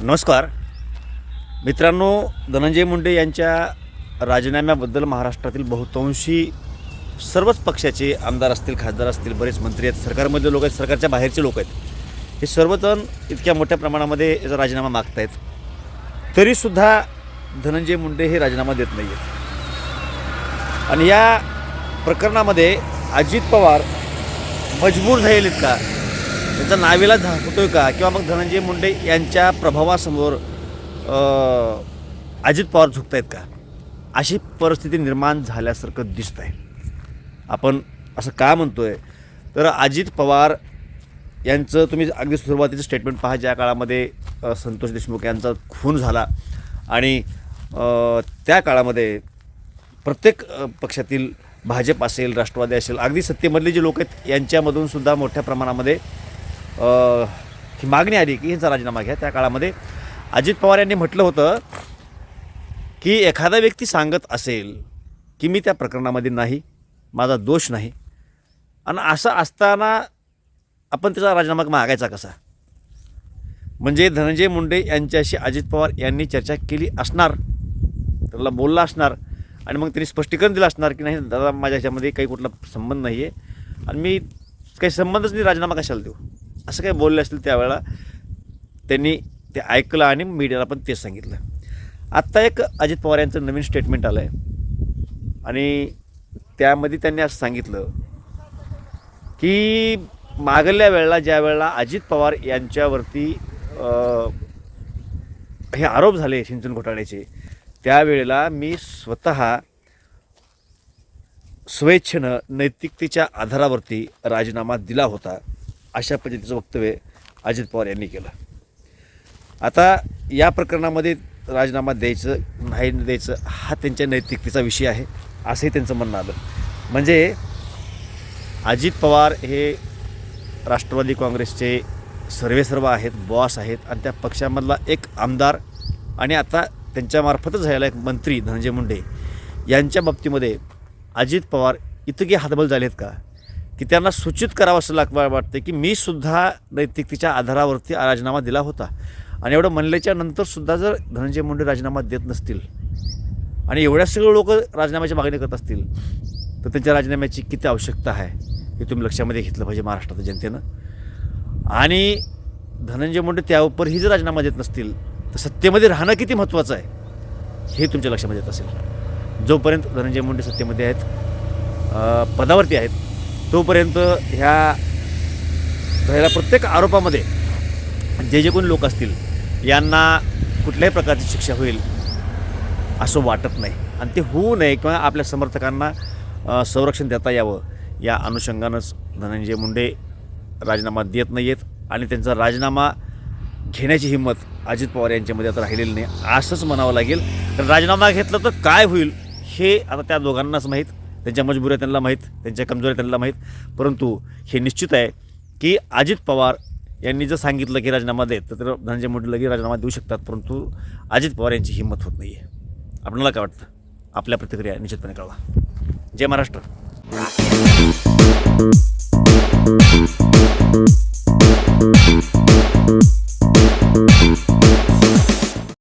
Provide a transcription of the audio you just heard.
नमस्कार. मित्रांनो धनंजय मुंडे यांच्या राजीनाम्याबद्दल महाराष्ट्रातील बहुतांशी सर्वच पक्षाचे आमदार असतील खासदार असतील बरेच मंत्री आहेत. सरकारमधले लोक आहेत सरकारच्या बाहेरचे लोक आहेत. हे सर्वजण इतक्या मोठ्या प्रमाणामध्ये याचा राजीनामा मागत आहेत तरीसुद्धा धनंजय मुंडे हे राजीनामा देत नाही आहेत आणि या प्रकरणामध्ये अजित पवार मजबूर झालेत का? त्यांचा नावेला झा आहे का? किंवा मग धनंजय मुंडे यांच्या प्रभावासमोर अजित पवार झुकत आहेत का? अशी परिस्थिती निर्माण झाल्यासारखं दिसत आहे आपण असं का म्हणतो आहे तर अजित पवार यांचं तुम्ही अगदी सुरुवातीचं स्टेटमेंट पहा ज्या काळामध्ये संतोष देशमुख यांचा खून झाला. आणि त्या काळामध्ये प्रत्येक पक्षातील भाजप असेल राष्ट्रवादी असेल अगदी सत्तेमधले जे लोक आहेत यांच्यामधून सुद्धा मोठ्या प्रमाणामध्ये ही मागणी आली की यांचा राजीनामा घ्या. त्या काळामध्ये अजित पवार यांनी म्हटलं होतं की एखादा व्यक्ती सांगत असेल की मी त्या प्रकरणामध्ये नाही माझा दोष नाही आणि असं असताना आपण त्याचा राजीनामा मागायचा कसा? म्हणजे धनंजय मुंडे यांच्याशी अजित पवार यांनी चर्चा केली असणार त्याला बोलला असणार आणि मग त्यांनी स्पष्टीकरण दिलं असणार की नाही दादा माझ्या ह्याच्यामध्ये काही कुठला संबंध नाही आहे आणि मी काही संबंधच नाही राजीनामा कशाला देऊ? असं काही बोलले असतील त्यावेळेला त्यांनी ते ऐकलं आणि मीडियाला पण तेच सांगितलं. आत्ता एक अजित पवार यांचं नवीन स्टेटमेंट आलं आहे आणि त्यामध्ये त्यांनी असं सांगितलं की मागल्या वेळेला ज्या वेळेला अजित पवार यांच्यावरती हे आरोप झाले सिंचन घोटाळ्याचे त्यावेळेला मी स्वतः स्वेच्छेनं नैतिकतेच्या आधारावरती राजीनामा दिला होता. अशा पद्धतीचं वक्तव्य अजित पवार यांनी केलं. आता या प्रकरणामध्ये राजीनामा द्यायचं नाही द्यायचं हा त्यांच्या नैतिकतेचा विषय आहे असंही त्यांचं म्हणणं आलं. म्हणजे अजित पवार हे राष्ट्रवादी काँग्रेसचे सर्वेसर्व आहेत बॉस आहेत आणि त्या पक्षामधला एक आमदार आणि आता त्यांच्यामार्फतच झालेला एक मंत्री धनंजय मुंडे यांच्या बाबतीमध्ये अजित पवार इतके हातबल झालेत का? की त्यांना सूचित करावं असं लाग वाटतं की मी सुद्धा नैतिकतेच्या आधारावरती राजीनामा दिला होता. आणि एवढं म्हणल्याच्या नंतरसुद्धा जर धनंजय मुंडे राजीनामा देत नसतील आणि एवढ्या सगळे लोक राजीनाम्याची मागणी करत असतील तर त्यांच्या राजीनाम्याची किती आवश्यकता आहे हे तुम्ही लक्षामध्ये घेतलं पाहिजे महाराष्ट्राच्या जनतेनं. आणि धनंजय मुंडे त्यावरही जर राजीनामा देत नसतील तर सत्तेमध्ये राहणं किती महत्त्वाचं आहे हे तुमच्या लक्षामध्ये येत असेल. जोपर्यंत धनंजय मुंडे सत्तेमध्ये आहेत पदावरती आहेत तोपर्यंत ह्या ह्याला प्रत्येक आरोपामध्ये जे जे कोणी लोक असतील यांना कुठल्याही प्रकारची शिक्षा होईल असं वाटत नाही. आणि ते होऊ नये किंवा आपल्या समर्थकांना संरक्षण देता यावं या अनुषंगानंच धनंजय मुंडे राजीनामा देत नाही आहेत आणि त्यांचा राजीनामा घेण्याची हिंमत अजित पवार यांच्यामध्ये आता राहिलेली नाही असंच म्हणावं लागेल. तर राजीनामा घेतला तर काय होईल हे आता त्या दोघांनाच माहीत. त्यांच्या मजबुऱ्या त्यांना माहीत त्यांच्या कमजोऱ्या त्यांना माहीत. परंतु हे निश्चित आहे की अजित पवार यांनी जर सांगितलं की राजीनामा देत तर धनंजय मुंडे लगेच राजीनामा देऊ शकतात. परंतु अजित पवार यांची हिंमत होत नाही आहे आपल्याला काय वाटतं? आपल्या प्रतिक्रिया निश्चितपणे कळवा. जय महाराष्ट्र.